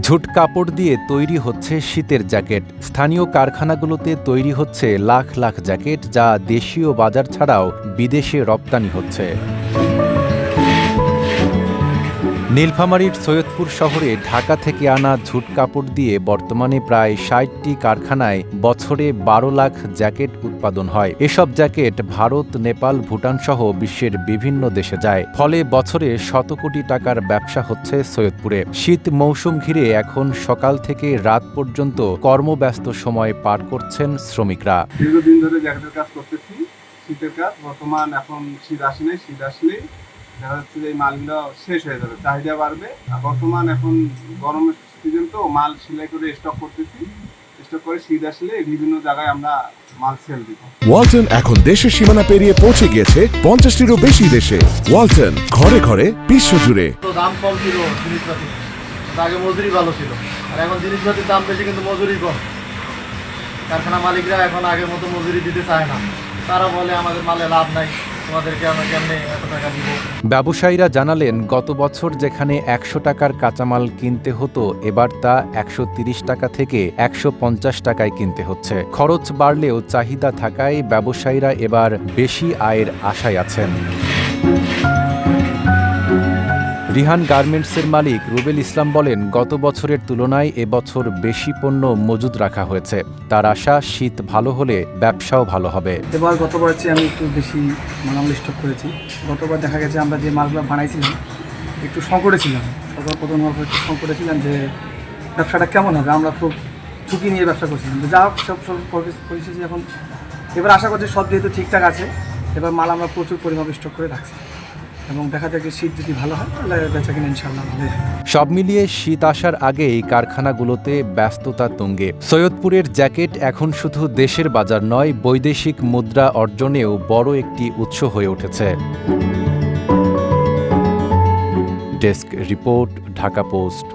ঝুট কাপড় দিয়ে তৈরি হচ্ছে শীতের জ্যাকেট। স্থানীয় কারখানাগুলোতে তৈরি হচ্ছে লাখ লাখ জ্যাকেট যা দেশীয় বাজার ছাড়াও বিদেশে রপ্তানি হচ্ছে। নীলফামারীর সৈয়দপুর শহরে ঢাকা থেকে আনা ঝুট কাপড় দিয়ে বর্তমানে প্রায় ষাটটি কারখানায় বছরে বারো লাখ জ্যাকেট উৎপাদন হয়। এসব জ্যাকেট ভারত, নেপাল, ভুটান সহ বিশ্বের বিভিন্ন দেশে যায়। ফলে বছরে শত কোটি টাকার ব্যবসা হচ্ছে সৈয়দপুরে। শীত মৌসুম ঘিরে এখন সকাল থেকে রাত পর্যন্ত কর্মব্যস্ত সময় পার করছেন শ্রমিকরা। দীর্ঘদিন ধরে জ্যাকেটের কাজ করতেছি। শীতের কাজ বর্তমান এখন শীত আসে নাই, শীত আসলেই দেখা যাচ্ছে যে এই মালগুলো শেষ হয়ে যাবে চাহিদা বাড়বে। আর বর্তমান এখন গরমের সিজন তো মাল সেলাই করে স্টক করতেছি। স্টক করে শীত আসলে বিভিন্ন জায়গায় আমরা মাল ওয়ালটন এখন দেশের সীমানা পেরিয়ে পৌঁছে গিয়েছে পঞ্চাশটিরও বেশি দেশে। ওয়ালটন ঘরে ঘরে বিশ্বজুড়ে। তো দাম কম ছিল জিনিসপাতি। আগে মজুরি ভালো ছিল। আর এখন জিনিসপাতির দাম বেশি কিন্তু মজুরি কম। কারখানা মালিকরা এখন আগের মতো মজুরি দিতে চায় না। তারা বলে আমাদের মালে লাভ নাই। ব্যবসায়ীরা জানালেন, গত বছর যেখানে একশো টাকার কাঁচামাল কিনতে হতো, এবার তা একশো টাকা থেকে একশো পঞ্চাশ টাকায় কিনতে হচ্ছে। খরচ বাড়লেও চাহিদা থাকায় ব্যবসায়ীরা এবার বেশি আয়ের আশায় আছেন। রিহান গার্মেন্টসের মালিক রুবেল ইসলাম বলেন, গত বছরের তুলনায় এবছর বেশি পণ্য মজুদ রাখা হয়েছে। তার আশা, শীত ভালো হলে ব্যবসাও ভালো হবে। এবার গতবার চেয়ে আমি একটু বেশি মালামাল স্টক করেছি। গতবার দেখা গেছে আমরা যে মালগুলো বানাইছিলাম, একটু সংকটে ছিলাম। সরকার প্রধান হওয়ার পর একটু সংকটে ছিলাম যে ব্যবসাটা কেমন হবে? আমরা খুব ঝুঁকি নিয়ে ব্যবসা করছিলাম। যা সব সব পরি- পরিস্থিতি এখন, এবার আশা করছি সব যেহেতু ঠিকঠাক আছে, এবার মাল আমরা প্রচুর পরিমাণে স্টক করে রাখছি। এবং দেখা যাক শীত যদি ভালো হয়, তাহলে বেচা কিনা ইনশাল্লাহ সব মিলিয়ে শীত আসার আগেই কারখানাগুলোতে ব্যস্ততা তুঙ্গে। সৈয়দপুরের জ্যাকেট এখন শুধু দেশের বাজার নয়, বৈদেশিক মুদ্রা অর্জনেও বড় একটি উৎস হয়ে উঠেছে। Desk report, Dhaka Post.